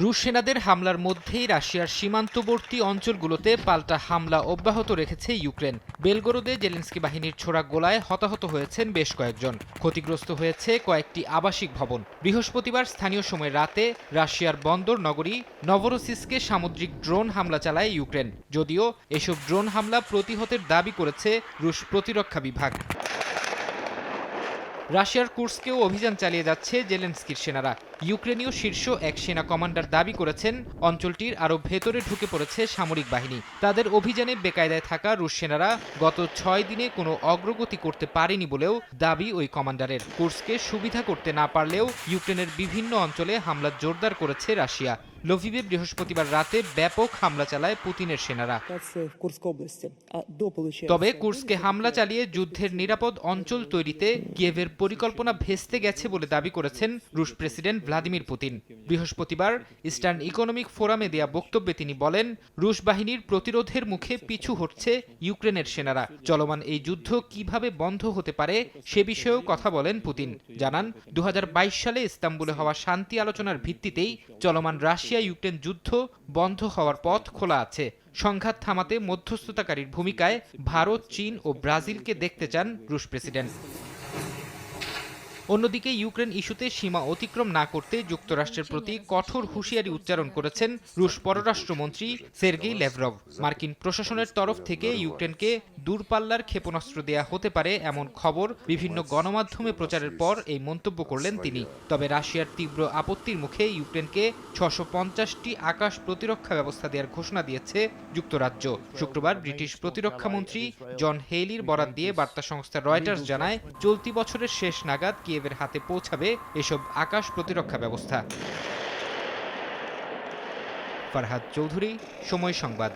রুশ সেনাদের হামলার মধ্যেই রাশিয়ার সীমান্তবর্তী অঞ্চলগুলোতে পাল্টা হামলা অব্যাহত রেখেছে ইউক্রেন। বেলগোরোদে জেলেন্সকি বাহিনীর ছোড়া গোলায় হতাহত হয়েছেন বেশ কয়েকজন। ক্ষতিগ্রস্ত হয়েছে কয়েকটি আবাসিক ভবন। বৃহস্পতিবার স্থানীয় সময় রাতে রাশিয়ার বন্দর নগরী নভরোসিসকে সামুদ্রিক ড্রোন হামলা চালায় ইউক্রেন। যদিও এসব ড্রোন হামলা প্রতিহতের দাবি করেছে রুশ প্রতিরক্ষা বিভাগ। রাশিয়ার কুর্সকেও অভিযান চালিয়ে যাচ্ছে জেলেন্সকির সেনারা। ইউক্রেনীয় শীর্ষ এক সেনা কমান্ডার দাবি করেছেন, অঞ্চলটির আরও ভেতরে ঢুকে পড়েছে সামরিক বাহিনী। তাদের অভিযানে বেকায়দায় থাকা রুশ সেনারা গত ছয় দিনে কোনো অগ্রগতি করতে পারেনি বলেও দাবি ওই কমান্ডারের। কুর্সকে সুবিধা করতে না পারলেও ইউক্রেনের বিভিন্ন অঞ্চলে হামলা জোরদার করেছে রাশিয়া। লভিভে বৃহস্পতিবার রাতে ব্যাপক হামলা চালায় পুতিনের সেনারা। তবে কুর্সকে হামলা চালিয়ে যুদ্ধের নিরাপদ অঞ্চল তৈরিতে কিয়েভের পরিকল্পনা ভেস্তে গেছে বলে দাবি করেছেন রুশ প্রেসিডেন্ট ভ্লাদিমির পুতিন। বৃহস্পতিবার ইস্টার্ন ইকোনমিক ফোরামে দেয়া বক্তব্যে তিনি বলেন রুশ বাহিনীর প্রতিরোধের মুখে পিছু হচ্ছে ইউক্রেনের সেনারা। চলমান এই যুদ্ধ কীভাবে বন্ধ হতে পারে সে বিষয়েও কথা বলেন পুতিন। জানান দু হাজার বাইশ সালে ইস্তাম্বুলে হওয়া শান্তি আলোচনার ভিত্তিতেই চলমান রাশিয়া ইউক্রেন যুদ্ধ বন্ধ হওয়ার পথ খোলা আছে। সংঘাত থামাতে মধ্যস্থতাকারীর ভূমিকায় ভারত, চীন ও ব্রাজিলকে দেখতে চান রুশ প্রেসিডেন্ট। অন্যদিকে ইউক্রেন ইস্যুতে সীমা অতিক্রম না করতে যুক্তরাষ্ট্রের প্রতি কঠোর হুঁশিয়ারি উচ্চারণ করেছেন রুশ পররাষ্ট্রমন্ত্রী সের্গেই লেভরভ। মার্কিন প্রশাসনের তরফ থেকে ইউক্রেনকে দূরপাল্লার ক্ষেপণাস্ত্র দেয়া হতে পারে এমন খবর বিভিন্ন গণমাধ্যমে প্রচারের পর এই মন্তব্য করলেন তিনি। তবে রাশিয়ার তীব্র আপত্তির মুখে ইউক্রেনকে ছশো পঞ্চাশটি আকাশ প্রতিরক্ষা ব্যবস্থা দেওয়ার ঘোষণা দিয়েছে যুক্তরাজ্য। শুক্রবার ব্রিটিশ প্রতিরক্ষা মন্ত্রী জন হেইলির বরাত দিয়ে বার্তা সংস্থা রয়টার্স জানায়, চলতি বছরের শেষ নাগাদ কিয়েভের হাতে পৌঁছাবে এসব আকাশ প্রতিরক্ষা ব্যবস্থা। ফারহাদ চৌধুরী সময় সংবাদ।